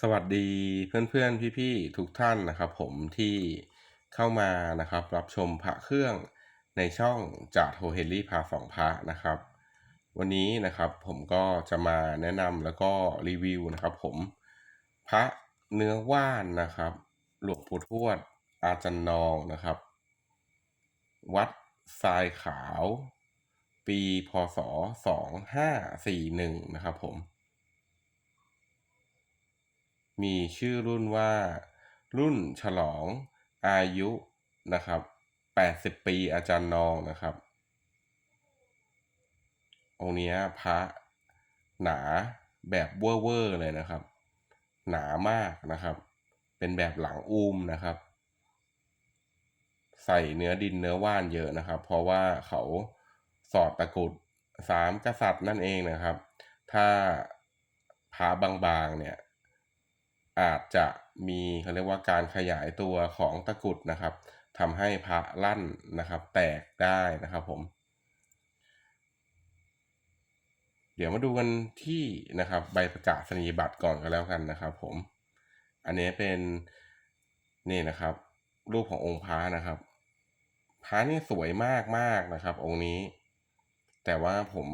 สวัสดีเพื่อนๆ พี่ๆ ทุกท่านนะครับ ผมที่เข้ามานะครับ รับชมพระเครื่องในช่องจากโทเฮลี่พาสองพระนะครับ วันนี้นะครับผมก็จะมาแนะนำแล้วก็รีวิวนะครับ ผมพระเนื้อว่านนะครับ หลวงปู่ทวด อาจันนองนะครับ วัดทรายขาว ปีพศ 2541 นะครับผม มีชื่อรุ่นว่า รุ่นฉลองอายุนะครับ 80 ปีอาจารย์นองนะครับ องค์เนี้ยพระหนาแบบเวอร์เวอร์เลยนะครับ หนามากนะครับ เป็นแบบหลังอูมนะครับ ใส่เนื้อดินเนื้อว่านเยอะนะครับ เพราะว่าเขาสอดตะกรุดสามกษัตริย์นั่นเองนะครับ ถ้าพระบางๆเนี่ย อาจจะมีเขาเรียกว่าการขยายตัวของตะกุดนะครับทำให้พระลั่นนะครับ แตกได้นะครับผม เดี๋ยวมาดูกันที่นะครับ ใบประกาศนียบัตรก่อนก็แล้วกันนะครับ ผม อันนี้เป็นนี่นะครับ รูปขององค์พระนะครับพระนี่สวยมากมากนะครับ องค์นี้ แต่ว่าผม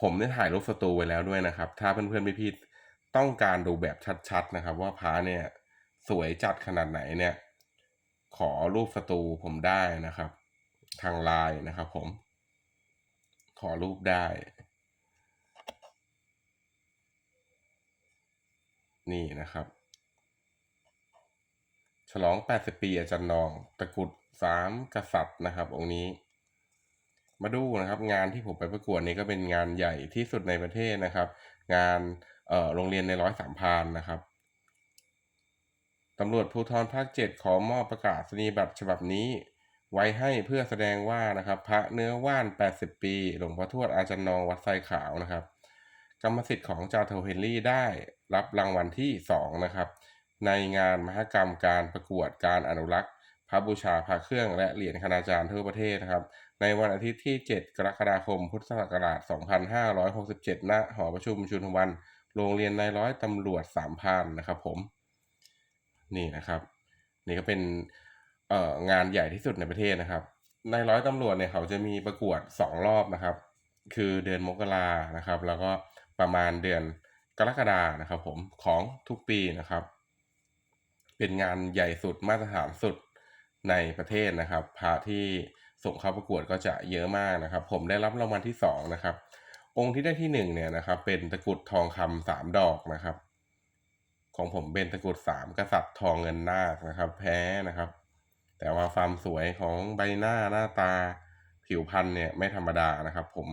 ผมได้ถ่ายรูปสตูไว้แล้วด้วยนะครับ ถ้าเพื่อนๆพี่ๆ ต้องการดูแบบชัดๆนะครับ ว่าพระเนี่ย สวยจัดขนาดไหนเนี่ย ขอรูปสตูผมได้นะครับ ทางไลน์นะครับ ผม ขอรูปได้ นี่นะครับ ฉลอง 80 ปีอาจารย์นอง ตะกุดสามกษัตริย์นะครับ องค์นี้ มาดูนะครับ งานที่ผมไปประกวดนี้ก็เป็นงานใหญ่ที่สุดในประเทศนะครับ งาน โรงเรียนในร้อยสามพานนะครับตำรวจภูธรภาคเจ็ดขอมอบประกาศนียบัตรฉบับนี้ ไว้ให้เพื่อแสดงว่านะครับ พระเนื้อว่าน 80 ปีหลวงพ่อทวดอาจารย์นองวัดไซขาวนะครับ กรรมสิทธิ์ของจาโทเฮนรี่ได้รับรางวัลที่ 2 นะครับ ในงานมหกรรมการประกวดการอนุรักษ์ พระบูชาพระเครื่องและเหรียญคณาจารย์ทั่วประเทศนะครับ ในวันอาทิตย์ที่ 7 กรกฎาคม พุทธศักราช 2567 ณ หอประชุมชุนทวัน โรงเรียนนายร้อยตำรวจสามพรานนะครับผม นี่นะครับ นี่ก็เป็นเอ่องานใหญ่ที่สุดในประเทศนะครับในร้อยตำรวจเนี่ยเขาจะมีประกวด2รอบนะครับ คือเดือนมกรานะครับ แล้วก็ประมาณเดือนกรกฎานะครับ ผมของทุกปีนะครับ เป็นงานใหญ่สุดมาตรฐานสุดในประเทศนะครับพระที่ส่งเข้าประกวดก็จะเยอะมากนะครับ ผมได้รับรางวัลที่สองนะครับ องค์ที่ได้ที่หนึ่งเนี่ยนะครับ เป็นตะกรุดทองคำสามดอกนะครับ ของผมเป็นตะกรุดสามกษัตริย์ทองเงินนาคนะครับ แพ้นะครับ แต่ว่าความสวยของใบหน้าหน้าตาผิวพรรณเนี่ยไม่ธรรมดานะครับ ผม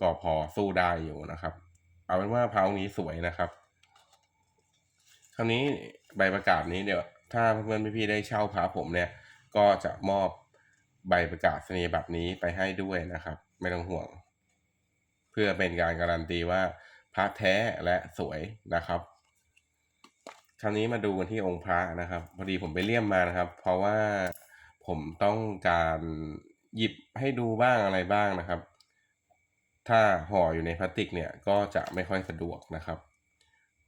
ก็พอสู้ได้อยู่นะครับ เอาเป็นว่าพระองค์นี้สวยนะครับคราวนี้ใบประกาศนี้เดี๋ยวถ้าเพื่อนพี่ๆได้เช่าพระผมเนี่ย ก็จะมอบใบประกาศนียบัตรนี้ไปให้ด้วยนะครับ ไม่ต้องห่วง พื่อเป็นการการันตีว่าพระแท้และสวยนะครับ คราวนี้มาดูกันที่องค์พระนะครับพอดีผมไปเลี่ยมมานะครับ เพราะว่าผมต้องการหยิบให้ดูบ้างอะไรบ้างนะครับ ถ้าห่ออยู่ในพลาสติกเนี่ยก็จะไม่ค่อยสะดวกนะครับ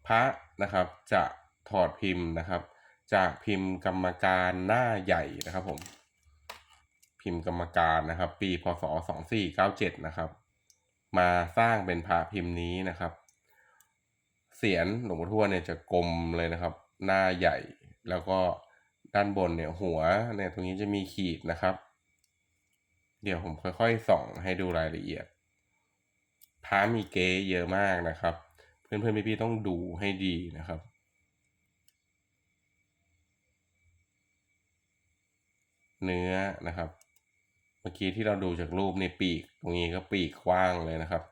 พระนะครับจะถอดพิมพ์นะครับ จากพิมพ์กรรมการหน้าใหญ่นะครับผมพิมพ์กรรมการนะครับ ปีพศ2497นะครับ มาสร้างเป็นพระพิมพ์นี้นะครับ เสียนหลวงพ่อทวดเนี่ยจะกลมเลยนะครับ หน้าใหญ่แล้วก็ด้านบนเนี่ยหัวเนี่ยตรงนี้จะมีขีดนะครับ เดี๋ยวผมค่อยๆส่องให้ดูรายละเอียดพระมีเก๊เยอะมากนะครับ เพื่อนๆพี่ๆต้องดูให้ดีนะครับเนื้อนะครับ มื่อกี้ที่เราดูจากรูปในปีกตรงนี้ก็ปีกกว้างเลยนะครับ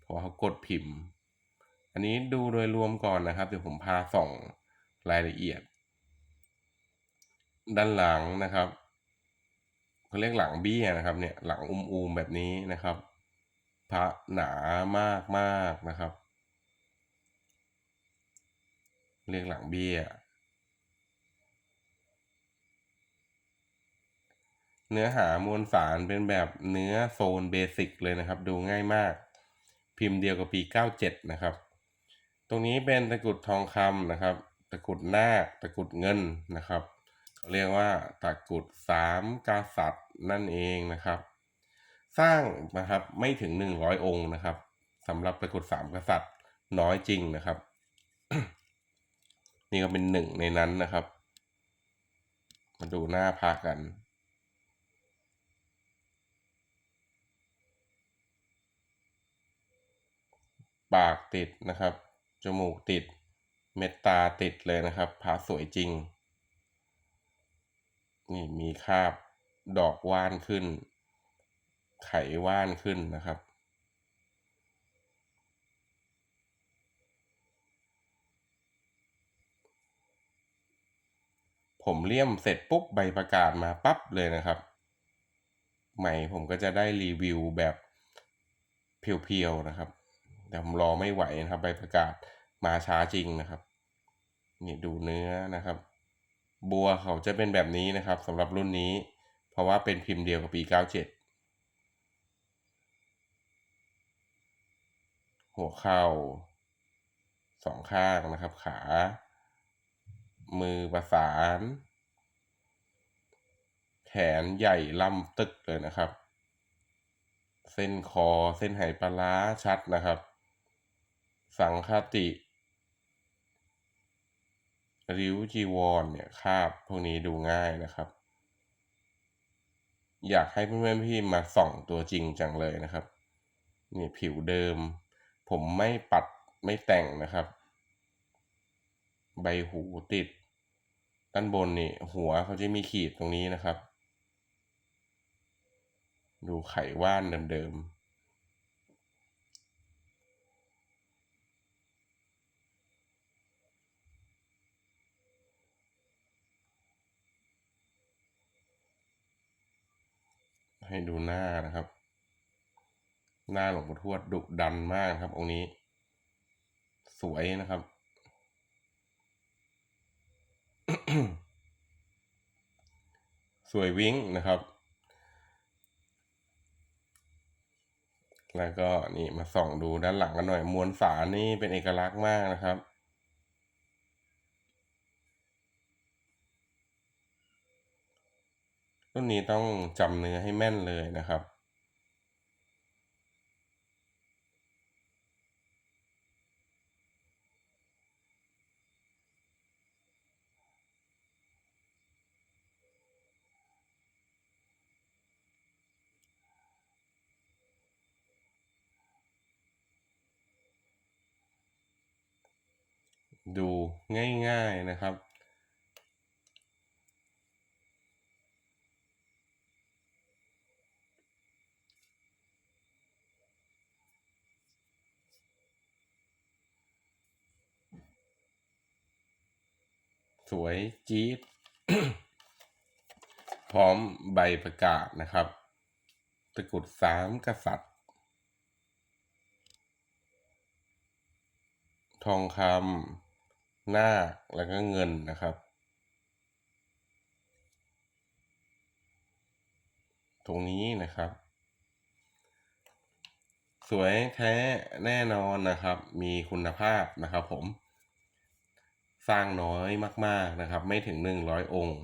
เพราะเขากดพิมพ์ อันนี้ดูโดยรวมก่อนนะครับ เดี๋ยวผมพาส่องรายละเอียด ด้านหลังนะครับเขาเรียกหลังเบี้ยนะครับเนี่ยหลังอุ้มๆแบบนี้นะครับ พระหนามากมากนะครับ เรียกหลังเบี้ย เนื้อหามวลสารเป็นแบบเนื้อโซนเบสิกเลยนะครับ ดูง่ายมาก พิมพ์เดียวกับปี 97 นะครับ ตรงนี้เป็นตะกรุดทองคำนะครับ ตะกรุดนาคตะกรุดเงินนะครับเรียกว่าตะกรุดสามกษัตริย์นั่นเองนะครับ สร้างนะครับไม่ถึงหนึ่งร้อยองค์นะครับสำหรับตะกรุดสามกษัตริย์น้อยจริงนะครับ นี่ก็เป็นหนึ่งในนั้นนะครับ มาดูหน้าพากัน ปากติดนะครับ จมูกติด เม็ดตาติดเลยนะครับพาสวยจริง นี่มีคาบดอกว่านขึ้น ไขว่านขึ้นนะครับผมเลี่ยมเสร็จปุ๊บใบประกาศมาปั๊บเลยนะครับ ใหม่ผมก็จะได้รีวิวแบบเพียวๆนะครับ แต่ผมรอไม่ไหวนะครับใบประกาศมาช้าจริงนะครับนี่ดูเนื้อนะครับ บัวเขาจะเป็นแบบนี้นะครับสำหรับรุ่นนี้ เพราะว่าเป็นพิมพ์เดียวกับปี 97 หัวเข่าสองข้างนะครับ ขา มือประสาน แขนใหญ่ล่ำตึกเลยนะครับ เส้นคอเส้นไหปลาร้าชัดนะครับ สังคติ ริ้วจีวรเนี่ยคาบพวกนี้ดูง่ายนะครับ อยากให้เพื่อนๆพี่มาส่องตัวจริงจังเลยนะครับนี่ผิวเดิม ผมไม่ปัดไม่แต่งนะครับ ใบหูติด ด้านบนนี่หัวเขาจะมีขีดตรงนี้นะครับ ดูไขว่านเดิมๆ ให้ดูหน้านะครับ หน้าหลวงปู่ทวดดุดันมากครับ องค์นี้ สวยนะครับ สวยวิ้งนะครับ แล้วก็นี่มาส่องดูด้านหลังกันหน่อย มวลสารนี่เป็นเอกลักษณ์มากนะครับ รุ่นนี้ต้องจำเนื้อให้แม่นเลยนะครับ ดูง่ายๆนะครับ สวยจี๊ดพร้อมใบประกาศนะครับ ตะกรุดสามกษัตริย์ ทองคำนาคแล้วก็เงินนะครับตรงนี้นะครับ สวยแท้แน่นอนนะครับ มีคุณภาพนะครับผม สร้างน้อยมาก ๆนะครับ ไม่ถึง 100 องค์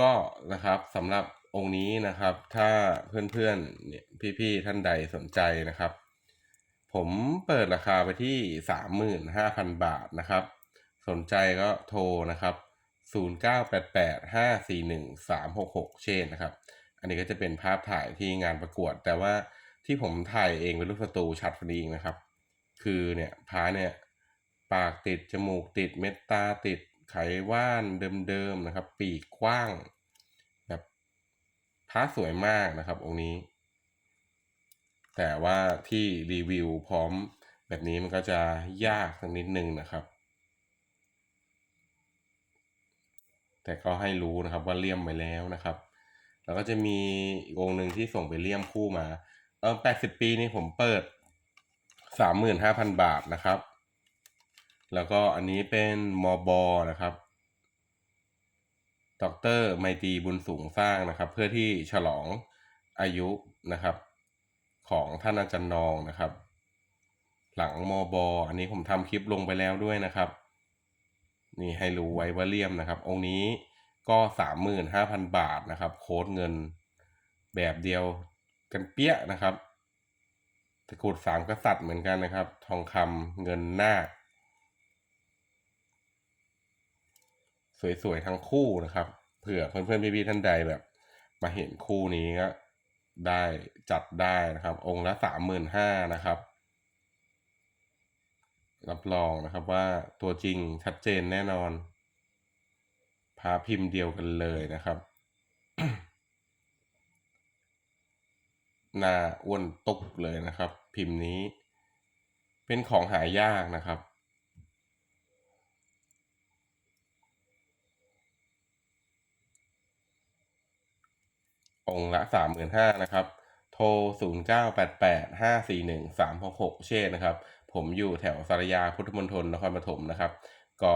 ก็นะครับสำหรับองค์นี้นะครับ ถ้าเพื่อนๆเนี่ยพี่ๆท่านใดสนใจนะครับ ผมเปิดราคาไปที่ 35,000 บาทนะครับ สนใจก็โทรนะครับ 0988541366 เช่นนะครับ อันนี้ก็จะเป็นภาพถ่ายที่งานประกวด แต่ว่าที่ผมถ่ายเองเป็นรูปสตูชัดพอดีนะครับ คือเนี่ยพาเนี่ย ปากติด จมูกติด เม็ดตาติด ไขว่านเดิมๆนะครับ ปีกกว้างแบบพระสวยมากนะครับองค์นี้ แต่ว่าที่รีวิวพร้อมแบบนี้มันก็จะยากสักนิดนึงนะครับ แต่ก็ให้รู้นะครับว่าเลี่ยมไปแล้วนะครับ แล้วก็จะมีอีกองค์หนึ่งที่ส่งไปเลี่ยมคู่มา เออแปดสิบปีนี่ผมเปิดสามหมื่นห้าพันบาทนะครับ แล้วก็อันนี้เป็นมอบอนะครับดรไมตรีบุญสูงสร้างนะครับ เพื่อที่ฉลองอายุนะครับ ของท่านอาจารย์นองนะครับ หลังมอบออันนี้ผมทำคลิปลงไปแล้วด้วยนะครับ นี่ให้รู้ไว้ว่าเลี่ยมนะครับ องค์นี้ก็สามหมื่นห้าพันบาทนะครับ โค้ดเงินแบบเดียวกันเปี้ยนะครับตะกรุดสามกษัตริย์เหมือนกันนะครับ ทองคำเงินนาค สวยๆทั้งคู่นะครับ เผื่อเพื่อนๆพี่ๆท่านใดแบบ มาเห็นคู่นี้ก็ได้จัดได้นะครับ องค์ละสามหมื่นห้านะครับ รับรองนะครับว่าตัวจริงชัดเจนแน่นอน พาพิมพ์เดียวกันเลยนะครับหน้าอ้วนตุกเลยนะครับ พิมพ์นี้ เป็นของหายากนะครับ องค์ละสามหมื่นห้านะครับ โทรศูนย์เก้าแปดแปดห้าสี่หนึ่งสามหกหกเช่นะครับ ผมอยู่แถวสารยาพุทธมณฑลนครปฐมนะครับ ก็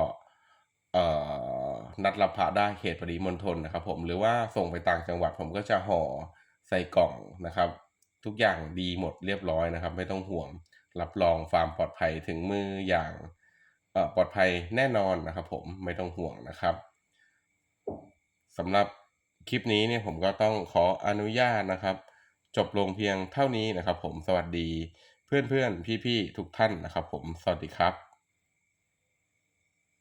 เอ่อนัดรับพระได้เขตปริมณฑลนะครับผมหรือว่าส่งไปต่างจังหวัดผมก็จะห่อใส่กล่องนะครับ ทุกอย่างดีหมดเรียบร้อยนะครับ ไม่ต้องห่วงรับรองความปลอดภัยถึงมืออย่างเอ่อปลอดภัยแน่นอนนะครับ ผมไม่ต้องห่วงนะครับสำหรับ คลิปนี้เนี่ยผมก็ต้องขออนุญาตนะครับ จบลงเพียงเท่านี้นะครับ ผมสวัสดีเพื่อนๆพี่ๆทุกท่านนะครับ ผมสวัสดีครับ